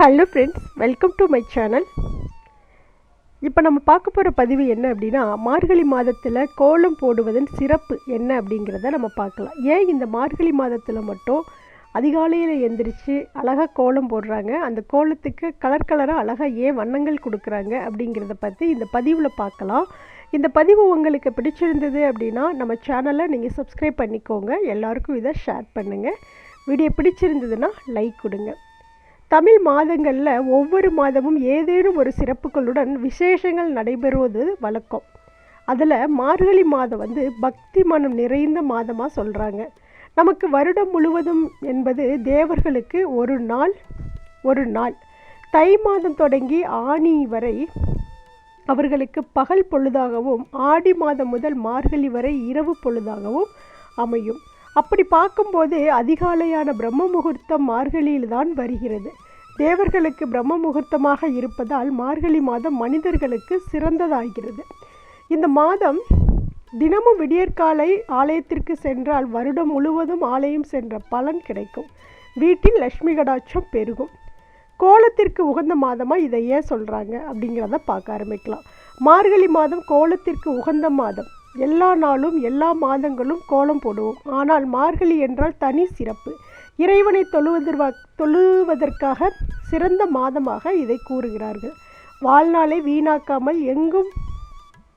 Hello friends welcome to my channel இப்போ நம்ம பார்க்க போகிற பதிவு என்ன அப்படின்னா மார்கழி மாதத்தில் கோலம் போடுவதன் சிறப்பு என்ன அப்படிங்கிறத நம்ம பார்க்கலாம். ஏன் இந்த மார்கழி மாதத்தில் மட்டும் அதிகாலையில் எந்திரிச்சு அழகாக கோலம் போடுறாங்க? அந்த கோலத்துக்கு கலர் கலராக அழகாக ஏன் வண்ணங்கள் கொடுக்குறாங்க அப்படிங்கிறத பற்றி இந்த பதிவில் பார்க்கலாம். இந்த பதிவு உங்களுக்கு பிடிச்சிருந்தது அப்படின்னா நம்ம சேனலை நீங்கள் சப்ஸ்கிரைப் பண்ணிக்கோங்க. எல்லாருக்கும் இதை ஷேர் பண்ணுங்கள் வீடியோ பிடிச்சிருந்ததுன்னா லைக் கொடுங்க. தமிழ் மாதங்களில் ஒவ்வொரு மாதமும் ஏதேனும் ஒரு சிறப்புகளுடன் விசேஷங்கள் நடைபெறுவது வழக்கம். அதில் மார்கழி மாதம் வந்து பக்தி மனம் நிறைந்த மாதமாக சொல்கிறாங்க நமக்கு வருடம் முழுவதும் என்பது தேவர்களுக்கு ஒரு நாள் ஒரு நாள். தை மாதம் தொடங்கி ஆணி வரை அவர்களுக்கு பகல் பொழுதாகவும் ஆடி மாதம் முதல் மார்கழி வரை இரவு பொழுதாகவும் அமையும். அப்படி பார்க்கும்போது அதிகாலையான பிரம்ம முகூர்த்தம் மார்கழியில் தான் வருகிறது. தேவர்களுக்கு பிரம்ம முகூர்த்தமாக இருப்பதால் மார்கழி மாதம் மனிதர்களுக்கு சிறந்ததாகிறது. இந்த மாதம் தினமும் விடியற்காலை ஆலயத்திற்கு சென்றால் வருடம் முழுவதும் ஆலயம் சென்ற பலன் கிடைக்கும். வீட்டில் லட்சுமி கடாட்சம் பெருகும். கோலத்திற்கு உகந்த மாதமாக இதை ஏன் சொல்கிறாங்க அப்படிங்கிறத பார்க்க ஆரம்பிக்கலாம். மார்கழி மாதம் கோலத்திற்கு உகந்த மாதம். எல்லா நாளும் எல்லா மாதங்களும் கோலம் போடுவோம். ஆனால் மார்கழி என்றால் தனி சிறப்பு. இறைவனை தொழுவதற்வா தொழுவதற்காக சிறந்த மாதமாக இதை கூறுகிறார்கள். வாழ்நாளை வீணாக்காமல் எங்கும்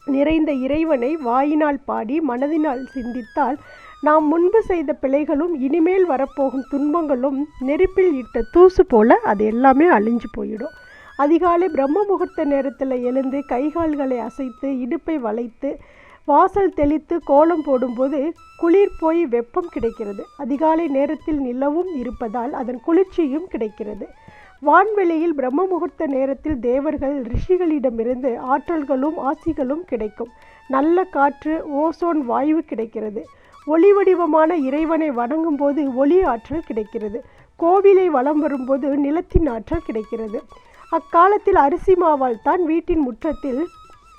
நிறைந்த இறைவனை வாயினால் பாடி மனதினால் சிந்தித்தால் நாம் முன்பு செய்த பிழைகளும் இனிமேல் வரப்போகும் துன்பங்களும் நெருப்பில் இட்ட தூசு போல அது எல்லாமே அழிஞ்சு போயிடும். அதிகாலை பிரம்ம முகூர்த்த நேரத்தில் எழுந்து கைகால்களை அசைத்து இடுப்பை வளைத்து வாசல் தெளித்து கோலம் போடும்போது குளிர் போய் வெப்பம் கிடைக்கிறது. அதிகாலை நேரத்தில் நிலவும் இருப்பதால் அதன் குளிர்ச்சியும் கிடைக்கிறது. வான்வெளியில் பிரம்ம முகூர்த்த நேரத்தில் தேவர்கள் ரிஷிகளிடமிருந்து ஆற்றல்களும் ஆசிகளும் கிடைக்கும். நல்ல காற்று ஓசோன் வாயு கிடைக்கிறது. ஒளி வடிவமான இறைவனை வணங்கும் போது ஒளி ஆற்றல் கிடைக்கிறது. கோவிலை வலம் வரும்போது நிலத்தின் ஆற்றல் கிடைக்கிறது. அக்காலத்தில் அரிசி மாவால் தான் வீட்டின் முற்றத்தில்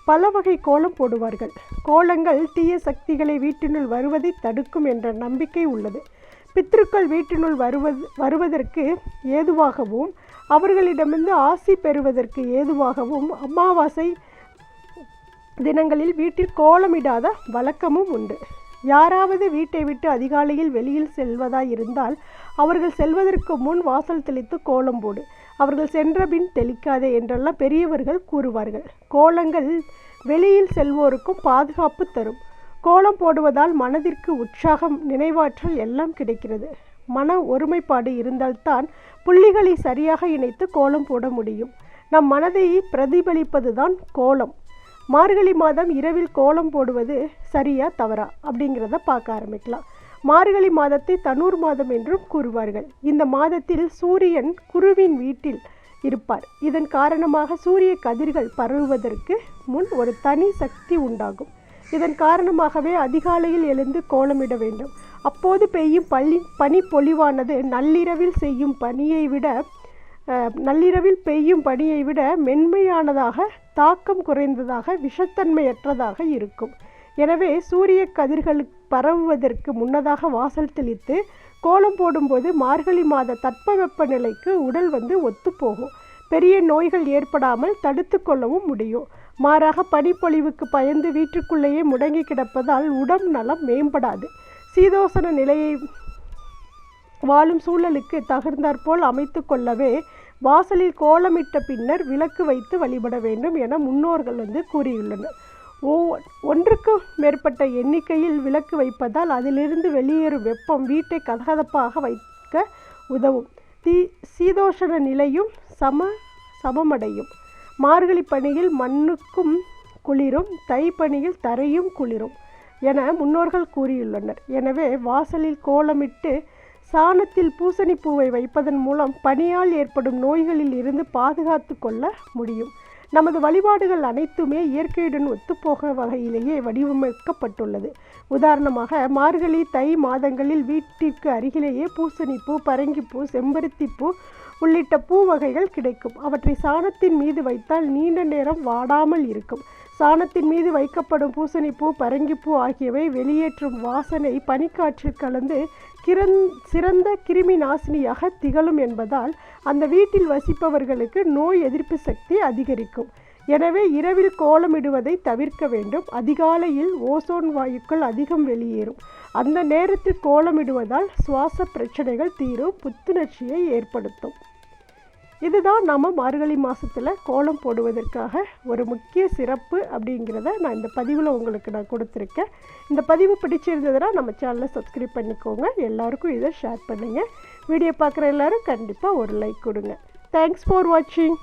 பல வகை கோலம் போடுவார்கள். கோலங்கள் தீய சக்திகளை வீட்டினுள் வருவதை தடுக்கும் என்ற நம்பிக்கை உள்ளது. பித்ருக்கள் வீட்டினுள் வருவது வருவதற்கு ஏதுவாகவும் அவர்களிடமிருந்து ஆசி பெறுவதற்கு ஏதுவாகவும் அமாவாசை தினங்களில் வீட்டில் கோலமிடாத வழக்கமும் உண்டு. யாராவது வீட்டை விட்டு அதிகாலையில் வெளியில் செல்வதாய் இருந்தால் அவர்கள் செல்வதற்கு முன் வாசல் தெளித்து கோலம் போடு. அவர்கள் சென்ற பின் தெளிக்காதே என்றெல்லாம் பெரியவர்கள் கூறுவார்கள். கோலங்கள் வெளியில் செல்வோருக்கும் பாதுகாப்பு தரும். கோலம் போடுவதால் மனதிற்கு உற்சாகம் நினைவாற்றல் எல்லாம் கிடைக்கிறது. மன ஒருமைப்பாடு இருந்தால்தான் புள்ளிகளை சரியாக இணைத்து கோலம் போட முடியும். நம் மனதை பிரதிபலிப்பதுதான் கோலம். மார்கழி மாதம் இரவில் கோலம் போடுவது சரியா தவறா அப்படிங்கிறத பார்க்க ஆரம்பிக்கலாம். மார்கழி மாதத்தை தனூர் மாதம் என்றும் கூறுவார்கள். இந்த மாதத்தில் சூரியன் குருவின் வீட்டில் இருப்பார். இதன் காரணமாக சூரிய கதிர்கள் பரவுவதற்கு முன் ஒரு தனி சக்தி உண்டாகும். இதன் காரணமாகவே அதிகாலையில் எழுந்து கோலமிட வேண்டும். அப்போது பெய்யும் பள்ளி பனி பொழிவானது நள்ளிரவில் செய்யும் பனியை விட நள்ளிரவில் பெய்யும் பனியை விட மென்மையானதாக தாக்கம் குறைந்ததாக விஷத்தன்மையற்றதாக இருக்கும். எனவே சூரிய கதிர்கள் பரவுவதற்கு முன்னதாக வாசல் தெளித்து கோலம் போடும்போது மார்கழி மாத தட்பவெப்ப நிலைக்கு உடல் வந்து ஒத்துப்போகும். பெரிய நோய்கள் ஏற்படாமல் தடுத்து கொள்ளவும் முடியும். மாறாக பனிப்பொழிவுக்கு பயந்து வீட்டுக்குள்ளேயே முடங்கி கிடப்பதால் உடல் நலம் மேம்படாது. சீதோசன நிலையை வாழும் சூழலுக்கு தகுந்தாற்போல் அமைத்து கொள்ளவே வாசலில் கோலமிட்ட பின்னர் விளக்கு வைத்து வழிபட வேண்டும் என முன்னோர்கள் வந்து கூறியுள்ளனர். ஓ ஒன்றுக்கு மேற்பட்ட எண்ணிக்கையில் விளக்கு வைப்பதால் அதிலிருந்து வெளியேறும் வெப்பம் வீட்டை கதகதப்பாக வைக்க உதவும். தீ சீதோஷண நிலையும் சம சமமடையும். மார்கழி பணியில் மண்ணுக்கும் குளிரும் தை பணியில் தரையும் குளிரும் என முன்னோர்கள் கூறியுள்ளனர். எனவே வாசலில் கோலமிட்டு சாணத்தில் பூசணி பூவை வைப்பதன் மூலம் பனியால் ஏற்படும் நோய்களில் இருந்து பாதுகாத்து கொள்ள முடியும். நமது வழிபாடுகள் அனைத்துமே இயற்கையுடன் ஒத்துப்போக வகையிலேயே வடிவமைக்கப்பட்டுள்ளது. உதாரணமாக மார்கழி தை மாதங்களில் வீட்டிற்கு அருகிலேயே பூசணிப்பூ பரங்கிப்பூ செம்பருத்திப்பூ உள்ளிட்ட பூ வகைகள் கிடைக்கும். அவற்றை சாணத்தின் மீது வைத்தால் நீண்ட நேரம் வாடாமல் இருக்கும். சாணத்தின் மீது வைக்கப்படும் பூசணிப்பூ பரங்கிப்பூ ஆகியவை வெளியேற்றும் வாசனை பனிக்காற்றில் கலந்து கிரந் சிறந்த கிருமி நாசினியாக திகழும் என்பதால் அந்த வீட்டில் வசிப்பவர்களுக்கு நோய் எதிர்ப்பு சக்தி அதிகரிக்கும். எனவே இரவில் கோலமிடுவதை தவிர்க்க வேண்டும். அதிகாலையில் ஓசோன் வாயுக்கள் அதிகம் வெளியேறும். அந்த நேரத்தில் கோலமிடுவதால் சுவாச பிரச்சனைகள் தீரும் புத்துணர்ச்சியை ஏற்படுத்தும். இதுதான் நம்ம மார்கழி மாதத்தில் கோலம் போடுவதற்காக ஒரு முக்கிய சிறப்பு அப்படிங்கிறத நான் இந்த பதிவில் உங்களுக்கு நான் கொடுத்துருக்கேன். இந்த பதிவு பிடிச்சிருந்ததுன்னா நம்ம சேனலை சப்ஸ்கிரைப் பண்ணிக்கோங்க. எல்லாருக்கும் இதை ஷேர் பண்ணுங்கள் வீடியோ பார்க்குற எல்லோரும் கண்டிப்பாக ஒரு லைக் கொடுங்க. தேங்க்ஸ் ஃபார் வாட்சிங்